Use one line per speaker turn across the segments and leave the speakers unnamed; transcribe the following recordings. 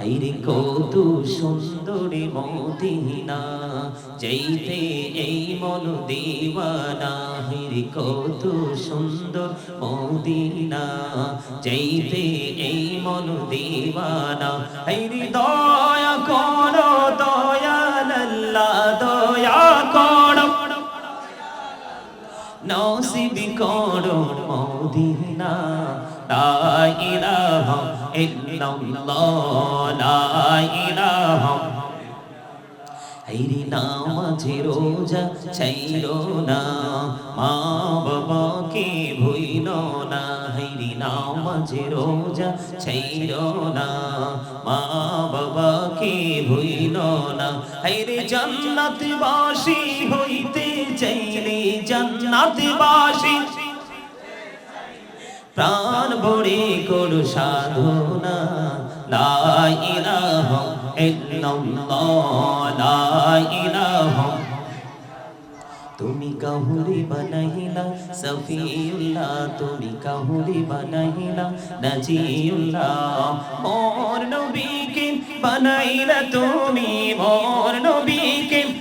হাইরে কত সুন্দরী মদিনা, যেইতে এই মন দিওয়ানা, হাইরে কত সুন্দর মদিনা, যেইতে এই মন দিওয়ানা। হাইরে দয়া করো দয়াল আল্লাহ দয়া করো। নসিব করো মদিনা, লা ইলাহা ইল্লাল্লাহ লা ইলাহা হাইরি নামাজে রোজা চাইলো না মা বাবাকে ভুইল না হাইরি নামাজে রোজা চাইলো না মা বাবাকে ভুইল না হাইরে জান্নাত বাসি হইতে চাইলে জান্নাত বাসি প্রাণ ভরে করু সাধনা। তুমি কাহুরি বানাইলা, সফিউল্লাহ, তুমি কাহুরি বানাইলা, নাজিউল্লাহ। মোর নবীকে বানাইলা তুমি, মোর নবীকে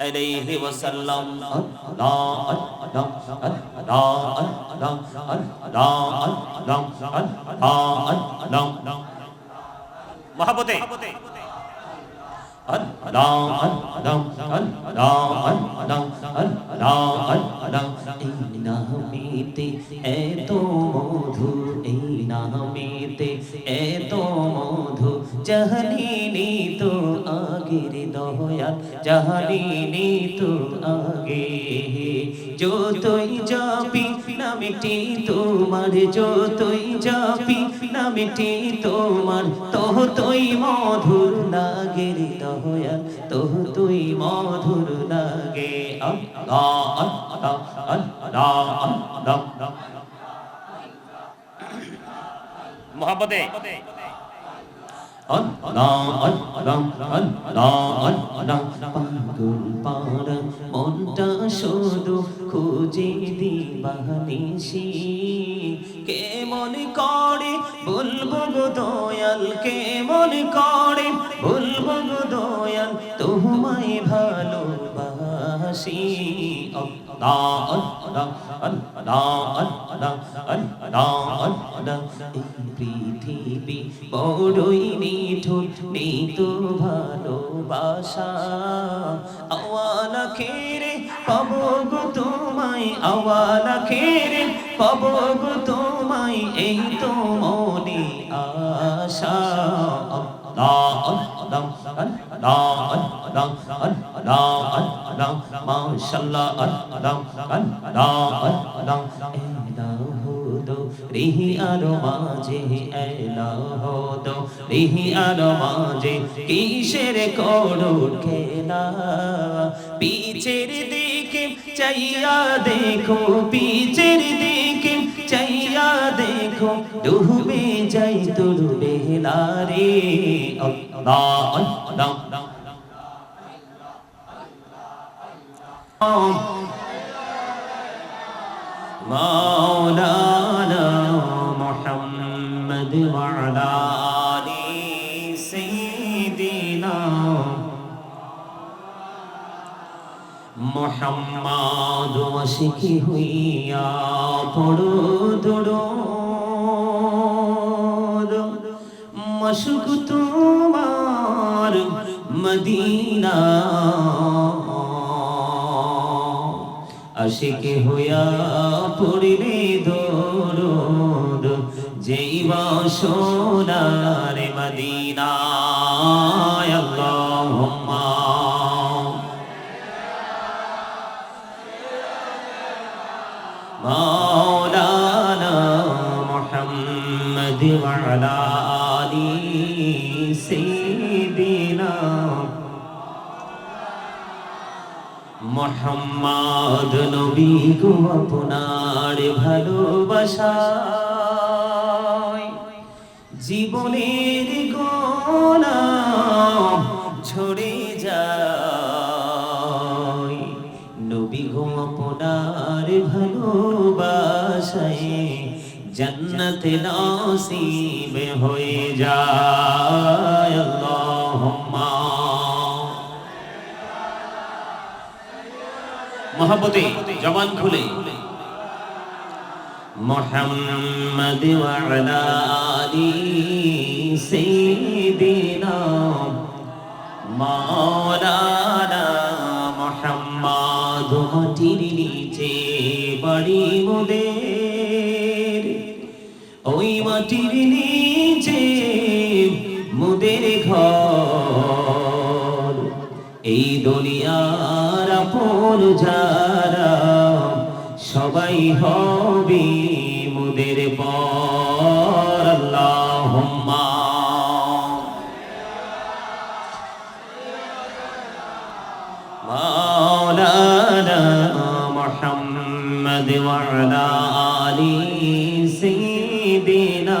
আলাইহি ওয়াসাল্লাম। এই নামেতে এত মধু এই নামেতে এত মধু জাহানিনি তো আগের দয়াল জাহানিনি তো আগে। যতই যাবি নামিটি তোমার যতই যাবি নামিটি তোমার তোহ তুই মধুর লাগে রে দয়াল তোহ তুই মধুর লাগে। আল্লাহ আল্লাহ আল্লাহ আল্লাহ
মোহাম্মদে
পাগল মনটা শুধু খুঁজে দিবানিসি কে মনে করে বলব গো দয়াল কে মনে করে বলব গো দয়াল তোমায় ভালোবাসি আল্লাহ পৃথিবী বড়ই নিঠুর নেই তো ভালোবাসা আওয়ালা খেরে পাবো গো তোমায় আওয়ালা খেরে পাবো গো তোমায় এই তো মনে আশা আল্লাহ রিহি আর মাঝে এলাহ দো রিহি আর মাঝে কিসের করুণ খেলা পিছের দিকে চাইয়া দেখো পিছের দিকে চাইয়া দেখো ডুবে যাই তোর বেলা রে আল্লাহ আল্লাহ আল্লাহ محمد وعلى آل سيدنا মোহাম্মদ ওয়াসিকি হইয়া পড়ো দড়ো মশুক তোমার মদিনা আশিকে হইয়া পড়িলে দরদ যেই সোনার মদিনায় আল্লাহুম্মা। মাওলানা মুহাম্মদ ওয়া আলা আলি সাইয়্যিদিনা মোহাম্মদ নবী গো আপনার ভালোবাসা। জীবনের গোনা ছড়ে যায়। নবী গো আপনার ভালোবাসায় জন্নত নসিব হয়ে যায়। আল্লাহুম্মা। মহাপতে জবান খুলে। মোহাম্মদ ওয়ালা আলি সাইয়্যিদিনা মাওলানা মোহাম্মদ মাটির নিচে বাড়ি মোদের ওই মাটির নিচে মোদের ঘর। এই দুনিয়ার আপন যারা সবাই হবি মুদের পর আল্লাহুম্মা। মাওলানা মুহাম্মদ ওয়া আলা আলি সাইয়্যিদিনা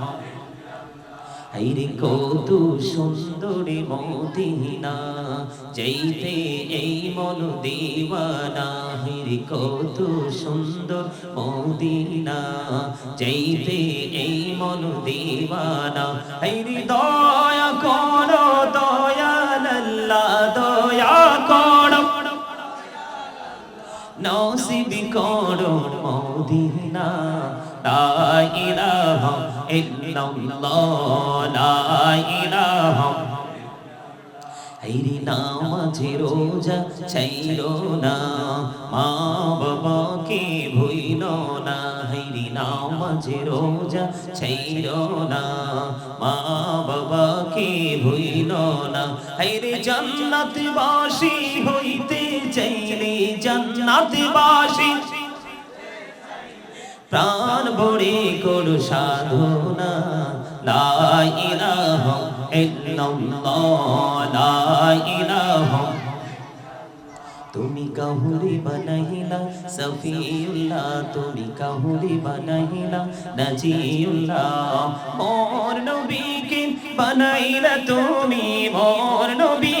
হাইরে কত সুন্দরী মদিনা, যেইতে এই মন দিওয়ানা হাইরে কত সুন্দর মদিনা, যেইতে এই মন দিওয়ানা। হাইরে দয়া করো দয়াল দয়া করো। নসিব করো মদিনা, লা ইলাহা ইল্লাল্লাহ লা ইলাহা হাইরে নামাজে রোজা চাইরো না মা বাবাকে ভুইল না হাইরে নামাজে রোজা চাইরো না মা বাবাকে ভুইল না হাইরে জান্নাত বাসি হইতে চাইলে জান্নাত বাসি প্রাণ ভরে করু সাধনা। তুমি কাহুরি বানাইলা, সফিউল্লাহ, তুমি কাহুরি বানাইলা, নাজিউল্লাহ। মোর নবীকে বানাইলা তুমি, মোর নবীকে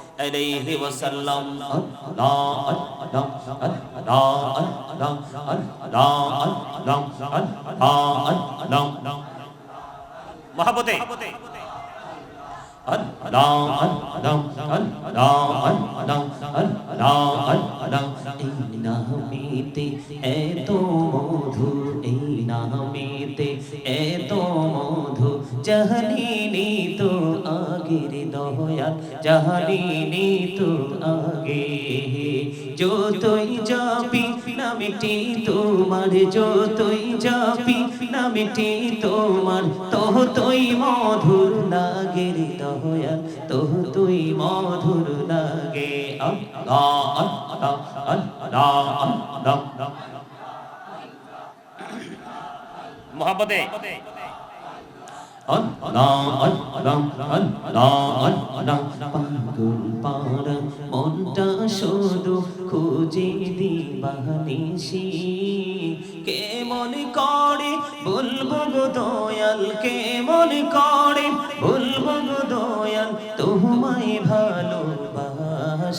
আলাইহি ওয়াসাল্লাম। মহাবতে নামেতে এত মধু এই নামেতে এত মধু জাহালিনি তো দয়াল জাহালিনি তো আগে। যতই যাবি নামটি তোমার, যতই যাবি নামটি তোমার তোহ তুই মধুর লাগে রে দয়াল তোহ তুই মধুর লাগে। পাড়া মনটা শুধু খুঁজে দিবানিসি কে মনে করে বলব গো দয়াল কেমন করে বলব গো দয়াল তোমায় ভালোবাসি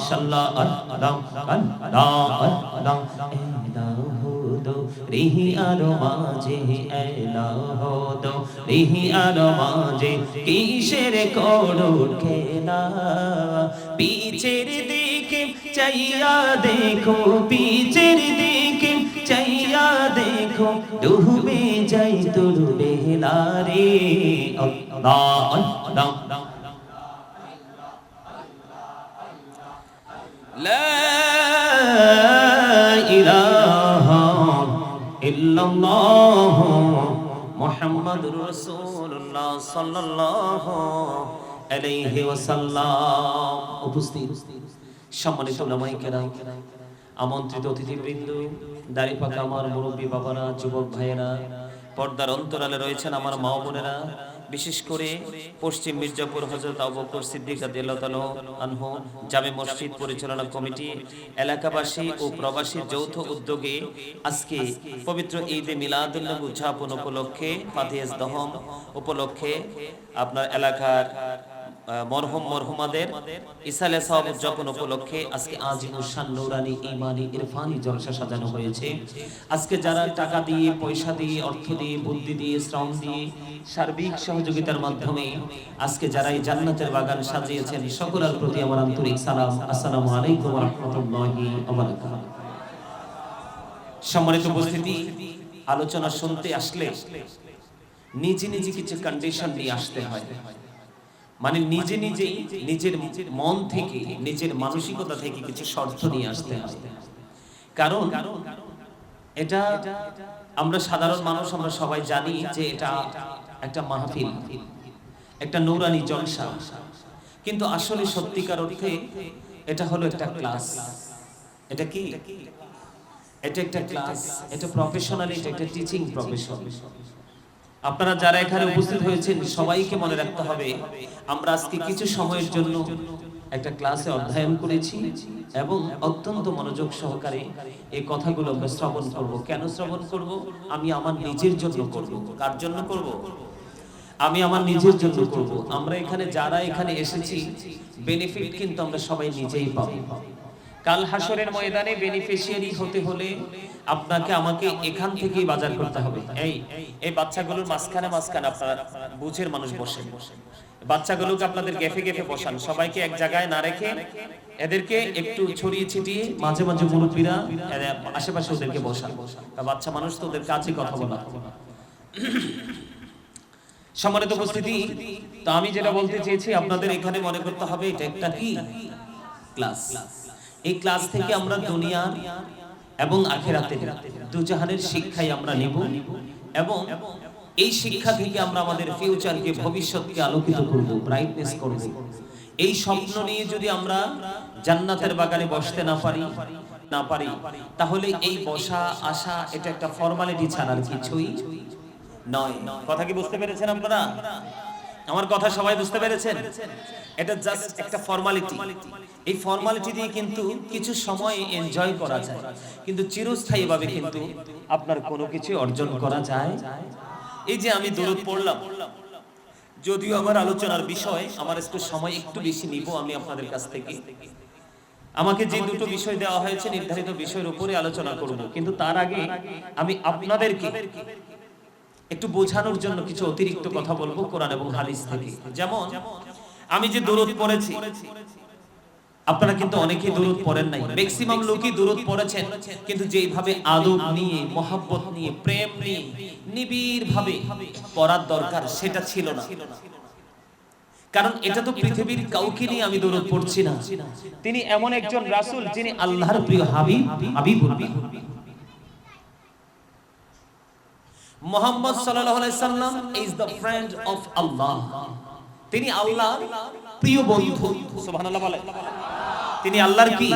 মাশাআল্লাহ আল্লাহ আল্লাহ আল্লাহ। এলাহুদো রিহি আলো মাঝে কিসের করো খেলা? পিছের দিকে চাইয়া দেখো পিছের দিকে চাইয়া দেখো। ডুবে যাই তোর বেলা রে আল্লাহ। ইল্লাল্লাহ মুহাম্মাদুর রাসূলুল্লাহ আমন্ত্রিত অতিথিবৃন্দ, দাড়ি পাকা আমার মুরব্বী বাবারা, যুবক ভাইয়েরা, পর্দার অন্তরালে রয়েছেন আমার মা বোনেরা বিশেষ করে পশ্চিম মির্জাপুর হজরত আবুকর সিদ্দিক আনহু জামে মসজিদ পরিচালনা কমিটি এলাকাবাসী ও প্রবাসী যৌথ উদ্যোগে আজকে পবিত্র ঈদে মিলাদুল্লাহ উদযাপন উপলক্ষে ফাতিহাস দহম উপলক্ষে আপনার এলাকার মরহুম মরহুমাদের ইসালে সব উদযাপন উপলক্ষে আজকে আজিমুর শান নুরানি ইমানি ইরফানি জলসা সাজানো হয়েছে, আজকে যারা টাকা দিয়ে, পয়সা দিয়ে, অর্থ দিয়ে, বুদ্ধি দিয়ে, শ্রম দিয়ে সার্বিক সহযোগিতার মাধ্যমে আজকে যারা এই জান্নাতের বাগান সাজিয়েছেন, সকলের প্রতি আমার আন্তরিক সালাম। আসসালামু আলাইকুম রাহমাতুল্লাহি সম্মানিত উপস্থিতি, আলোচনা শুনতে আসলে নিজে নিজে কিছু কন্ডিশন নিয়ে আসতে হয়। মানে নিজে নিজেই নিজের মন থেকে নিজের মানসিকতা থেকে কিছু শর্ত নিয়ে আসতে হয়। কারণ এটা আমরা সাধারণ মানুষ আমরা সবাই জানি যে এটা একটা মাহফিল একটা নৌরানি জলসা। কিন্তু আসলে সত্যিকার অর্থে এটা হলো একটা ক্লাস। এটা কি? এটা একটা ক্লাস। এটা প্রফেশনালি এটা একটা টিচিং প্রফেশন আপনারা যারা এখানে উপস্থিত হয়েছেন, সবাইকে মনে রাখতে হবে, আমরা আজকে কিছু সময়ের জন্য একটা ক্লাসে অধ্যয়ন করেছি এবং অত্যন্ত মনোযোগ সহকারে এই কথাগুলো আমরা শ্রবণ করব। কেন শ্রবণ করব? আমি আমার নিজের জন্য করব। কার জন্য করব? আমি আমার নিজের জন্য করব। আমরা এখানে যারা এখানে এসেছি বেনিফিট কিন্তু আমরা সবাই নিজেই পাবো। কাল হাসরের ময়দানে বেনিফিশিয়ারি হতে হলে আপনাকে আমাকে এখান থেকেই বাজার করতে হবে। এই এই বাচ্চাগুলোর মাঝখানে মাঝখানে আপনার বুঝের মানুষ বসে বাচ্চাগুলোকে আপনাদের গেফে গেফে বসান। সবাইকে এক জায়গায় না রেখে এদেরকে একটু ছড়িয়ে ছিটিয়ে মাঝে মাঝে মুরব্বীরা আশেপাশে ওদেরকে বসান। বাচ্চা মানুষ তো ওদের কাছে কথা বলা সম্মানিত উপস্থিতি, তো আমি যেটা বলতে চেয়েছি, আপনাদের এখানে মনে করতে হবে, এটা একটা কি? ক্লাস। এই ক্লাস থেকে আমরা দুনিয়া এবং আখেরাতের দুজাহানের শিক্ষাই আমরা নেব এবং এই শিক্ষা থেকে আমরা আমাদের ফিউচারকে ভবিষ্যৎকে আলোকিত করব ব্রাইটনেস করব। এই স্বপ্ন নিয়ে যদি আমরা জান্নাতের বাগানে বসতে না পারি না পারি, তাহলে এই বসা, আসা, এটা একটা ফর্মালিটি ছাড়া আর কিছুই নয়। কথা কি বুঝতে পেরেছেন আপনারা? আমার কথা সবাই বুঝতে পেরেছেন? এটা জাস্ট একটা ফর্মালিটি এই ফর্মালিটি দিয়ে কিন্তু কিছু সময় এনজয় করা যায়। কিন্তু চিরস্থায়ীভাবে কিন্তু আপনার কোনো কিছু অর্জন করা যায়। এই যে আমি দূরত পড়লাম, যদিও আমার আলোচনার বিষয়, আমার একটু সময় একটু বেশি নিব আমি আপনাদের কাছ থেকে। আমাকে যে দুটো বিষয় দেওয়া হয়েছে, নির্ধারিত বিষয়ের উপরে আলোচনা করব। কিন্তু তার আগে আমি আপনাদেরকে একটু বোঝানোর জন্য কিছু অতিরিক্ত কথা বলব কোরআন এবং হাদিস থেকে। যেমন, আমি যে দরুদ পড়েছি, আপনারা কিন্তু অনেকেই দূরত পড়েন নাই। ম্যাক্সিমাম লোকই দূরত পড়েছেন, কিন্তু যেভাবে আদব নিয়ে, মহাব্বত নিয়ে, প্রেম নিয়ে নিবিড় ভাবে পড়ার দরকার সেটা ছিল না। কারণ এটা তো পৃথিবীর কাউকে নিয়ে আমি দূরত পড়ছি না। তিনি এমন একজন রাসূল যিনি আল্লাহর প্রিয় হাবিব, হাবিবুল্লাহ। মোহাম্মদ সাল্লাম is the friend of Allah. তিনি আল্লাহর প্রিয় বন্ধু। তিনি আল্লাহর কি?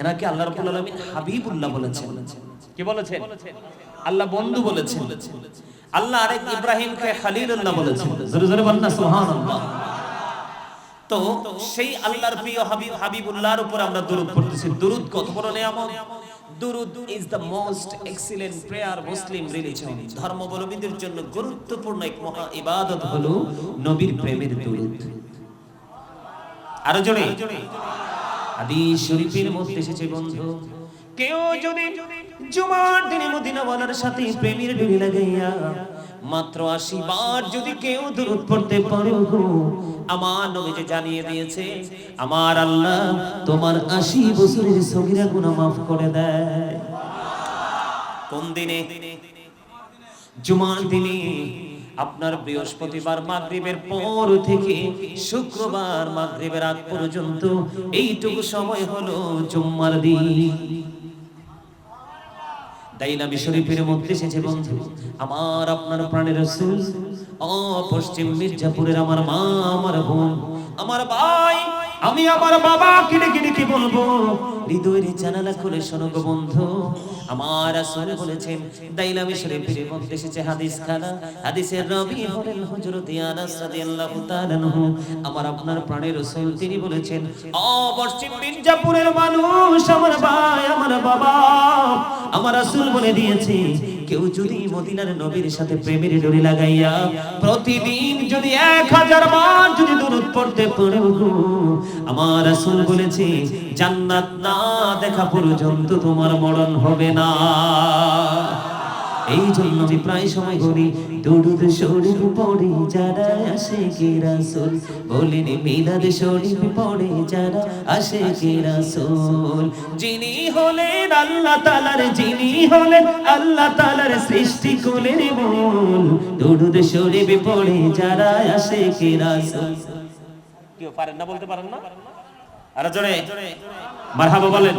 এনাকে আল্লাহ রাব্বুল আলামিন হাবিবুল্লাহ বলেছেন?
কি বলেছেন?
আল্লাহ বন্ধু বলেছেন। আল্লাহ আরেক ইব্রাহিমকে খলিলুল্লাহ বলেছেন। জোরে জোরে বলেন না, সুবহানাল্লাহ। তো সেই আল্লাহর প্রিয় হাবিব হাবিবুল্লাহর উপর আমরা দরুদ পড়তেছি। দরুদ কত বড় নিয়ামত? দরুদ is the most excellent prayer Muslim religion ধর্মাবলম্বীদের জন্য গুরুত্বপূর্ণ এক মহা ইবাদত হলো নবীর প্রেমের দুরুদ। আরও জোরে। হাদিস শরীফের মধ্যে এসেছে, বন্ধু। কেউ যদি জুমার দিনে মদিনাওয়ালার সাথে প্রেমের ডুরি লাগাইয়া মাত্র আশি বার যদি কেউ দূরত পড়তে পারো আমার নবী যে জানিয়ে দিয়েছে, আমার আল্লাহ তোমার আশি বছরের সগিরা গুনাহ মাফ করে দেয়। কোন দিনে? জুমার দিনে আপনার বৃহস্পতিবার মাগরিবের পর থেকে শুক্রবার মাগরিবের আগ পর্যন্ত এইটুকু সময় হলো জুম্মার দিন। শরীফের মধ্যে এসেছে বন্ধু, আমার আপনার প্রাণের রাসূল ও পশ্চিম মির্জাপুরের আমার মা, আমার বোন, আমার ভাই আমি আমার বাবা কিনে কিনে কি বলব, হৃদয়ের জানালা খুলে শোনো গো বন্ধু। আমার রাসূল বলেছেন দাইলামি শরীফের মধ্যে এসেছে, হাদিস খানা। হাদিসের রবি হলেন হযরত আনাস রাদিয়াল্লাহু তাআলা আনহু। আমার আপনার প্রাণের রাসূল, তিনি বলেছেন ও পশ্চিম মির্জাপুরের মানুষ, আমার ভাই, আমার বাবা। আমার রাসূল বলে দিয়েছে কেউ যদি মদিনার নবীর সাথে প্রেমের ডোরে লাগাইয়া প্রতিদিন যদি এক হাজার বার যদি দূরত পড়তে পারে আমার রাসূল বলেছে, জান্নাত না দেখা পর্যন্ত তোমার মরণ হবে না। এই জন্য আমি প্রায় সময় করি দরুদ শরীফ পড়ে যারা আসে কে রাসূল। বলেন, মিলাদ শরীফ পড়ে যারা আসে কে রাসূল। যিনি হলেন আল্লাহ তাআলার, যিনি হলেন আল্লাহ তাআলার সৃষ্টি কোলের মূল। দরুদ শরীফ পড়ে যারা আসে কে রাসূল।
কেউ পারেন না বলতে পারেন না?
আর জোরে। মারহাবা বলেন।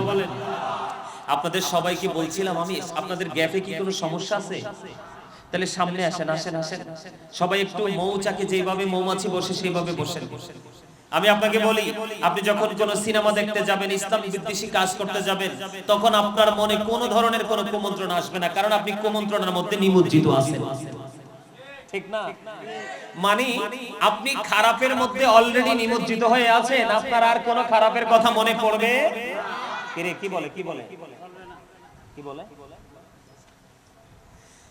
আপনাদের সবাইকে বলছিলাম আমি আপনাদের গ্যাপে কি কোনো সমস্যা আছে? তাহলে সামনে আসেন আসেন আসেন সবাই একটু মৌচাকে যেভাবে মৌমাছি বসে সেইভাবে বসেন। আমি আপনাকে বলি আপনি যখন কোন সিনেমা দেখতে যাবেন ইসলাম বিদ্বেষী কাজ করতে যাবেন তখন আপনার মনে কোনো ধরনের কোনো কুমন্ত্রণ আসবে না কারণ আপনি কুমন্ত্রণের মধ্যে নিমজ্জিত আছেন। ঠিক না? মানে আপনি খারাপের মধ্যে অলরেডি নিমজ্জিত হয়ে আছেন আপনার আর কোনো খারাপের কথা মনে পড়বে
কিরে কি বলে কি বলে কি বলে?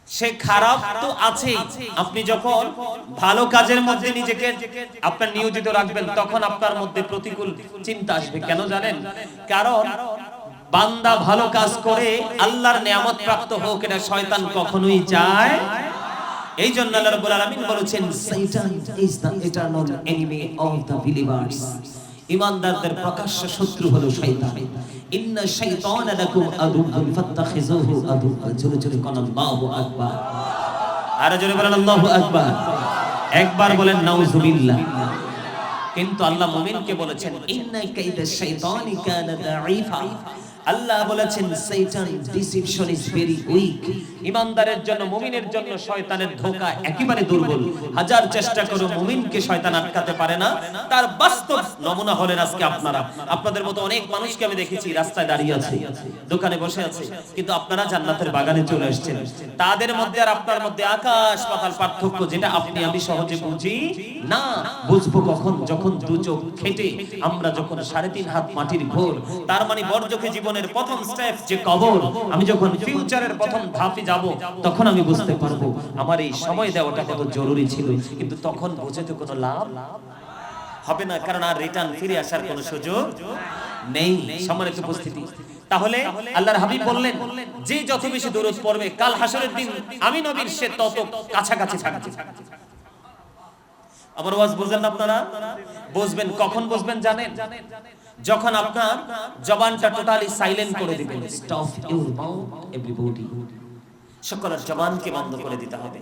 সে খারাপ তো আছেই। আপনি যখন ভালো কাজের মধ্যে নিজেকে আপনার নিয়োজিত রাখবেন তখন আপনার মধ্যে প্রতিকূল চিন্তা আসবে। কেন জানেন? কারণ বান্দা ভালো কাজ করে আল্লাহর নিয়ামত প্রাপ্ত হোক এটা শয়তান কখনোই চায়। এই জন্য আল্লাহ রাব্বুল আলামিন বলেছেন সাইটান is the eternal enemy of the believers ইমানদারদের প্রকাশ্য শত্রু হলো শয়তান। ইন্না শাইতানা লাকুম আদুউন ফাত্তাখিজুহু আদুউন। জোরে জোরে কোন, আল্লাহু আকবার। আর জোরে বলেন, আল্লাহু আকবার। একবার বলেন নাউজুবিল্লাহ কিন্তু আল্লাহ মুমিনকে বলেছেন, ইন্না কাইদা শাইতানি কানা দাঈফা। আল্লাহ বলেছেন শয়তান ডিসিপশন ইজ ভেরি উইক ইমানদারের জন্য মুমিনের জন্য শয়তানের ধোঁকা একেবারে দুর্বল। হাজার চেষ্টা করে মুমিনকে শয়তান আটকাতে পারে না তার বাস্তব নমুনা হলেন আজকে আপনারা। আপনাদের মতো অনেক মানুষকে আমি দেখেছি রাস্তায় দাঁড়িয়ে আছে দোকানে বসে আছে কিন্তু আপনারা জান্নাতের বাগানে চলে আসছেন। তাদের মধ্যে আর আপনার মধ্যে আকাশ পাতাল পার্থক্য যেটা আপনি আমি সহজে বুঝি না। বুঝব কখন? যখন দু চোখ খেটে আমরা যখন সাড়ে তিন হাত মাটির ঘোর তার মানে বর্জকে জীবনের প্রথম স্টেপ যে কবর, আমি যখন ফিউচারের প্রথম ধাপে যাব, তখন আমি বুঝতে পারব আমার এই সময় দেওয়াটা কত জরুরি ছিল। কিন্তু তখন বুঝে তো কোনো লাভ হবে না, কারণ আর রিটার্ন ফিরে আসার কোনো সুযোগ নেই সম্মানিত উপস্থিতি। তাহলে আল্লাহর হাবিব বললেন, যে যত বেশি দূরত পড়বে, কাল হাসরের দিন আমি নবীর সে তত কাছাকাছি থাকবে। আমার ওয়াজ বুঝলেন আপনারা? বুঝবেন, কখন বুঝবেন জানেন? যখন আপনার জবানটা টোটালি সাইলেন্ট করে দিবেন। স্টপ ইউর মাউথ এভরিবডি সকলের জবানকে বন্ধ করে দিতে হবে।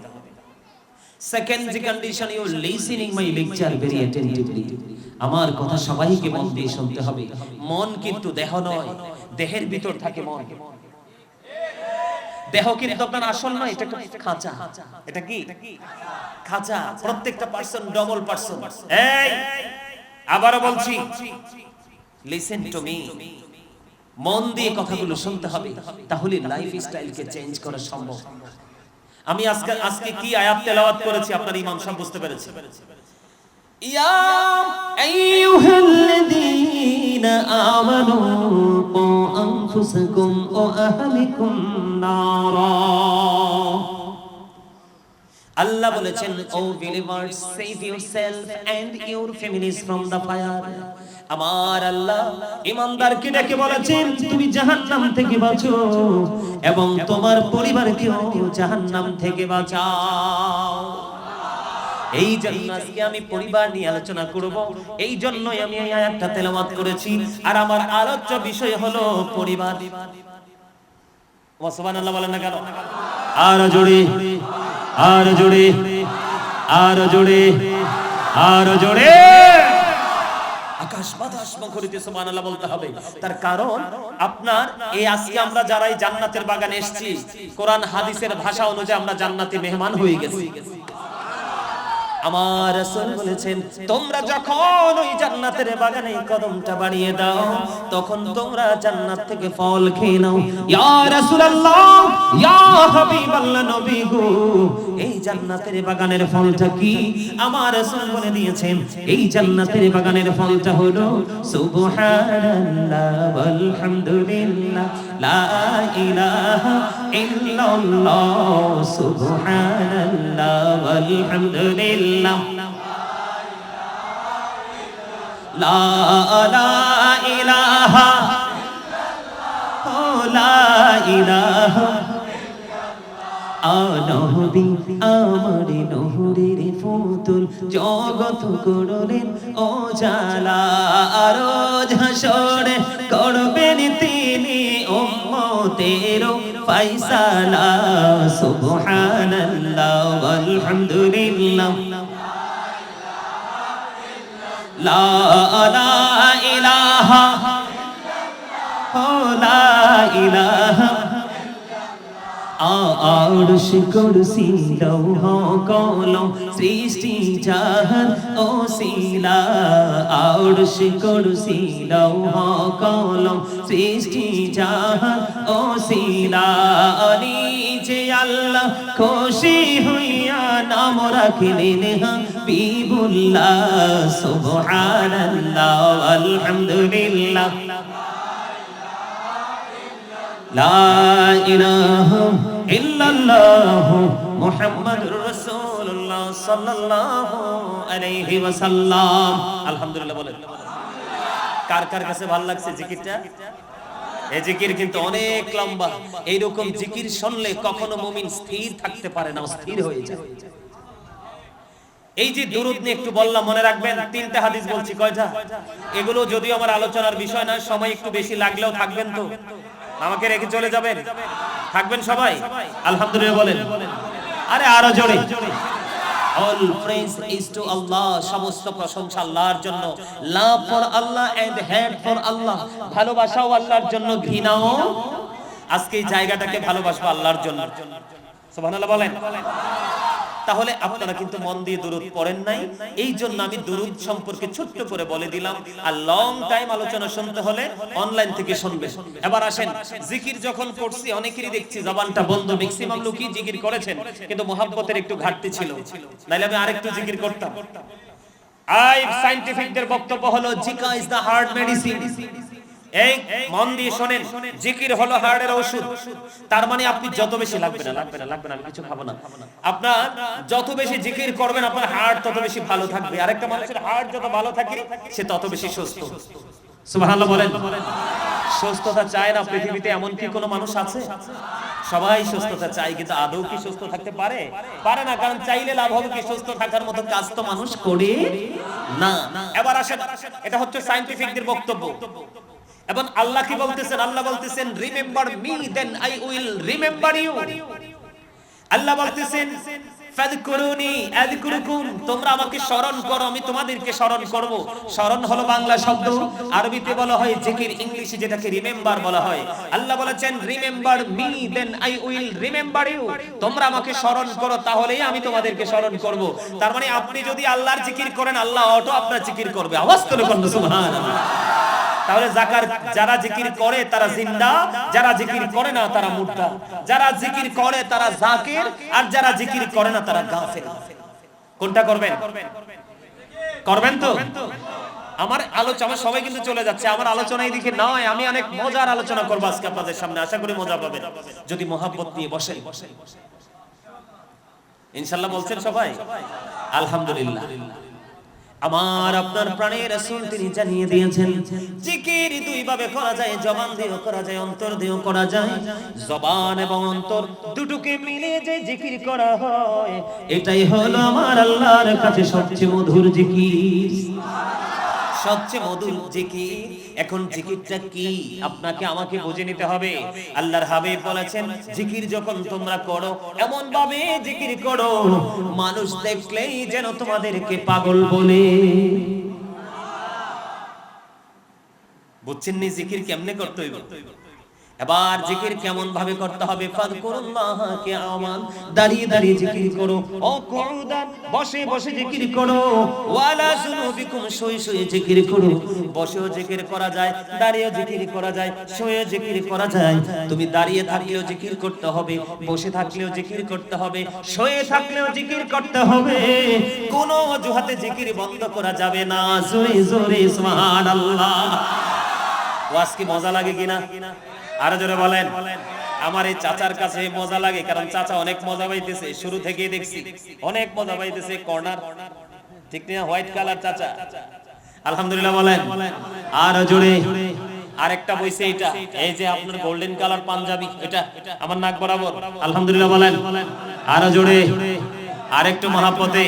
সেকেন্ড যে condition you listening my lecture very attentively আমার কথা সবাইকে মন দিয়ে শুনতে হবে। মন কিন্তু দেহ নয় দেহের ভিতর থাকে মন। দেহ কিন্তু আপনার আসল নয় এটা একটা খাঁচা। এটা কি? খাঁচা। প্রত্যেকটা পার্সন ডবল পার্সন এই আবারও বলছি। লিসেন টু মি মন দিয়ে কথাগুলো শুনতে হবে তাহলে লাইফ স্টাইলকে চেঞ্জ করা সম্ভব। আমি আজকে আজকে কি আয়াত তেলাওয়াত করেছি? আপনার ইমাম সাহেব বুঝতে পেরেছে। ইয়া আইয়ুহাল্লাযীনা আমানু কু আনফুসাকুম ওয়া আহলিকুম নারা। আল্লাহ বলেছেন O believers save yourself and your families from the fire Allah আল্লাহ ইমানদারকে ডেকে বলেছেন, তুমি জাহান্নাম থেকে বাঁচো এবং তোমার জাহান্নাম থেকে বাঁচাও। এই জন্য আমি পরিবার নিয়ে আলোচনা করব। এই জন্যই আমি এই আয়াতটা তেলাওয়াত করেছি। আর আমার আলোচ্য বিষয় হলো পরিবার। সুবহানাল্লাহ বলেন না কেন? আর জোরে আর জোরে আর জোরে আর জোরে। তার কারণ, আপনার এই আজকে আমরা যারাই জান্নাতের বাগানে এসেছি, কোরআন, হাদিসের ভাষা অনুযায়ী আমরা জান্নাতি মেহমান হয়ে গেছি। আমার রাসূল বলেছেন, তোমরা যখন ওই জান্নাতের বাগানে কদমটা বাড়িয়ে দাও, তখন তোমরা জান্নাত থেকে ফল খেয়ে নাও। ইয়া রাসূলুল্লাহ, ইয়া হাবিবাল্লাহ নবী গো এই জান্নাতের বাগানের ফলটা কি? আমার রাসূল বলে দিয়েছেন, এই জান্নাতের বাগানের ফলটা হলো, সুবহানাল্লাহ ওয়ালহামদুলিল্লাহ লা ইলাহা ইল্লাল্লাহ, সুবহানাল্লাহ ওয়ালহামদুলিল্লাহ আমার নহরের ফুতুল জগত করলেন ও জালা আরও ঝাসরে করবেন তিনি উম্মতের ফাইসালা সুবহানাল্লাহ আলহামদুলিল্লাহ লা ইলাহা লা ইলাহা আরশ কুরসি লৌহ কলম সৃষ্টি জাহান ও শিলা। আরশ কুরসি লৌহ কলম সৃষ্টি জাহান ও শিলা। নিচে আল্লাহ খুশি হইয়া নাম রাখলেন হাবিবুল্লাহ, সুবহানাল্লাহ, আলহামদুলিল্লাহ। লা ইলাহা ইল্লাল্লাহ মুহাম্মাদুর রাসূলুল্লাহ সাল্লাল্লাহু আলাইহি ওয়াসাল্লাম। আলহামদুলিল্লাহ, বলেন। কার কার কাছে ভালো লাগছে জিকিরটা? এই জিকির কিন্তু অনেক লম্বা। এইরকম জিকির শুনলে কখনো মুমিন স্থির থাকতে পারে না স্থির হয়ে যায়। এই যে দুরুদ নিয়ে একটু বললাম, মনে রাখবেন, তিনটা হাদিস বলছি, কয়টা? এগুলো যদিও আমার আলোচনার বিষয় না সময় একটু বেশি লাগলেও থাকবেন তো। আমাকে রেখে চলে যাবেন? থাকবেন সবাই? আলহামদুলিল্লাহ বলেন। আরে আরও জোরে। All praise is to Allah সমস্ত প্রশংসা আল্লাহর জন্য। Love for Allah and hate for Allah ভালোবাসাও আল্লাহর জন্য, ঘৃণাও আজকে এই জায়গাটাকে ভালোবাসবো আল্লাহর জন্য। সুবহানাল্লাহ বলেন। তাহলে আপনারা কিন্তু মন দিয়ে দুরুদ পড়েন নাই। এই জন্য আমি দুরুদ সম্পর্কে ছোট্ট করে বলে দিলাম আর লং টাইম আলোচনা শুনতে হলে অনলাইন থেকে শুনবে এবার আসেন, জিকির যখন করছি, অনেকেরই দেখছি জবানটা বন্ধ ম্যাক্সিমাম লোকই জিকির করেছেন, কিন্তু মোহাব্বতের একটু ঘাটতি ছিল। নাইলে আমি আরেকটু জিকির করতাম। আই সায়েন্টিফিকদের বক্তব্য হলো জিকা ইজ দা হার্ট মেডিসিন এই, মন দিয়ে শোনেন, জিকির হলো হার্টের ওষুধ। তার মানে আপনি যত বেশি লাগবে না লাগবে না লাগবে না কিছু খাব না। আপনার যত বেশি জিকির করবেন, আপনার হার্ট তত বেশি ভালো থাকবে। আরেকটা মানুষের হার্ট যত ভালো থাকে, সে তত বেশি সুস্থ। সুবহানাল্লাহ বলেন। সুস্থতা চায় না পৃথিবীতে এমন কি কোনো মানুষ আছে? সবাই সুস্থতা চাই কিন্তু আদৌ কি সুস্থ থাকতে পারে? পারে না, কারণ চাইলে লাভ হবে কি সুস্থ থাকার মতো কাজ তো মানুষ করে না। এবার আসেন, এটা হচ্ছে সায়েন্টিফিকদের বক্তব্য। এবং আল্লাহ কি বলতেছেন? আল্লাহ বলতেছেন remember me then I will remember you Allah বলতেছেন ফাযকুরুনি আযকুরুকুম, তোমরা আমাকে স্মরণ করো, আমি তোমাদেরকে স্মরণ করব। স্মরণ হলো বাংলা শব্দ, আরবিতে বলা হয় জিকির, ইংলিশে যেটাকে রিমেম্বার বলা হয়। আল্লাহ বলেছেন remember me then I will remember you তোমরা আমাকে স্মরণ করো, তাহলেই আমি তোমাদেরকে স্মরণ করব। তার মানে আপনি যদি আল্লাহর জিকির করেন, আল্লাহ অটো আপনার জিকির করবে। আওয়াজ করে সুবহানাল্লাহ। তাহলে জাকার যারা জিকির করে তারা জিন্দা, যারা জিকির করে না তারা মুর্দা। যারা জিকির করে তারা জাকির, আর যারা জিকির করে না তারা গাফেল। কোনটা করবেন? করবেন তো? আমার আলোচনা, সবাই কিন্তু চলে যাচ্ছে। আমার আলোচনা এইদিকে নয়, আমি অনেক মজার আলোচনা করব আজকে আপনাদের সামনে। আশা করি মজা পাবেন। যদি মোহাব্বত নিয়ে বসেন। ইনশাল্লাহ বলছেন সবাই? আলহামদুলিল্লাহ। আমার আপনার প্রাণের রাসূল তিনি জানিয়ে দিয়েছেন জিকির দুই ভাবে করা যায় জবান দিয়েও করা যায় অন্তর দিয়েও করা যায়। জবান এবং অন্তর দুটোকে মিলে যে জিকির করা হয় এটাই হলো আমার আল্লাহর কাছে সবচেয়ে মধুর জিকির। সবচেয়ে মধুর জিকির। এখন জিকিরটা কি? আপনাকে আমাকে বুঝে নিতে হবে। আল্লাহর হাবিব বলেছেন জিকির যখন তোমরা করো এমন ভাবে জিকির করো। মানুষ দেখলেই যেন তোমাদেরকে পাগল বলে। বুঝছেন নি জিকির কেমনে করতে হইব? এবার জিকির কেমন ভাবে করতে হবে? আমান দাঁড়িয়ে দাঁড়িয়ে জিকির করো। ও কুউদান বসে বসে জিকির করো। ওয়ালা জিকির করো। বসেও জিকির করা যায়, দাঁড়িয়েও জিকির করা যায় জিকির করা যায়। তুমি দাঁড়িয়ে থাকলেও জিকির করতে হবে, বসে থাকলেও জিকির করতে হবে, শুয়ে থাকলেও জিকির করতে হবে। কোনো অজুহাতে জিকির বন্ধ করা যাবে না। জোরে জোরে, সুবহানাল্লাহ। ওয়াজ কি মজা লাগে কিনা? আরও জোরে বলেন। আমার এই চাচার কাছে মজা লাগে, কারণ চাচা অনেক মজা পাইতেছে, শুরু থেকেই দেখছি। অনেক মজা পাইতেছে কর্নার। ঠিক না, হোয়াইট কালার চাচা? আলহামদুলিল্লাহ বলেন। আর জোরে। আরেকটা বইছে এটা এই যে আপনার গোল্ডেন কালার পাঞ্জাবি, এটা আমার নাক বরাবর। আলহামদুলিল্লাহ বলেন। আরও জোরে। আরেকটু মহাপদে।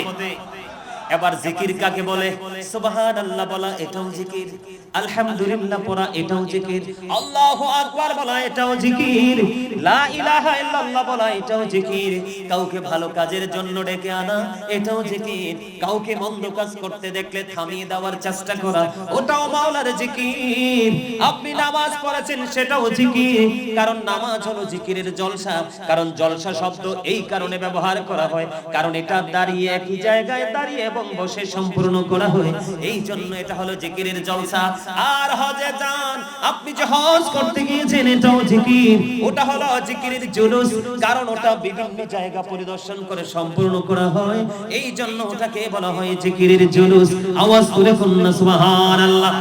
এবার জিকির কাকে বলে? সুবহানাল্লাহ বলা এটাও জিকির। আলহামদুলিল্লাহ পড়া এটাও জিকির। আল্লাহু আকবার বলা এটাও জিকির। লা ইলাহা ইল্লাল্লাহ বলা এটাও জিকির। কাউকে ভালো কাজের জন্য ডেকে আনা এটাও জিকির। কাউকে মন্দ কাজ করতে দেখলে থামিয়ে দেওয়ার চেষ্টা করা, ওটাও মাওলার জিকির। আপনি নামাজ পড়েছেন সেটাও জিকির। কারণ নামাজ হলো জিকিরের জলসা। কারণ জলসা শব্দ এই কারণে ব্যবহার করা হয়। কারণ এটা দাঁড়িয়ে একই জায়গায় দাঁড়িয়ে এবং বসে সম্পূর্ণ করা হয়। এই জন্য এটা হলো জিকিরের জলসা। আর হজে যান, আপনি যে হজ করতে গিয়েছেন, এটাও জিকির। ওটা হলো জিকিরের জুলুস, কারণ ওটা বিভিন্ন জায়গা পরিদর্শন করে সম্পূর্ণ করা হয়। এই জন্য ওটাকে বলা হয় জিকিরের জুলুস। আওয়াজ করে কন্যা সুবহানাল্লাহ।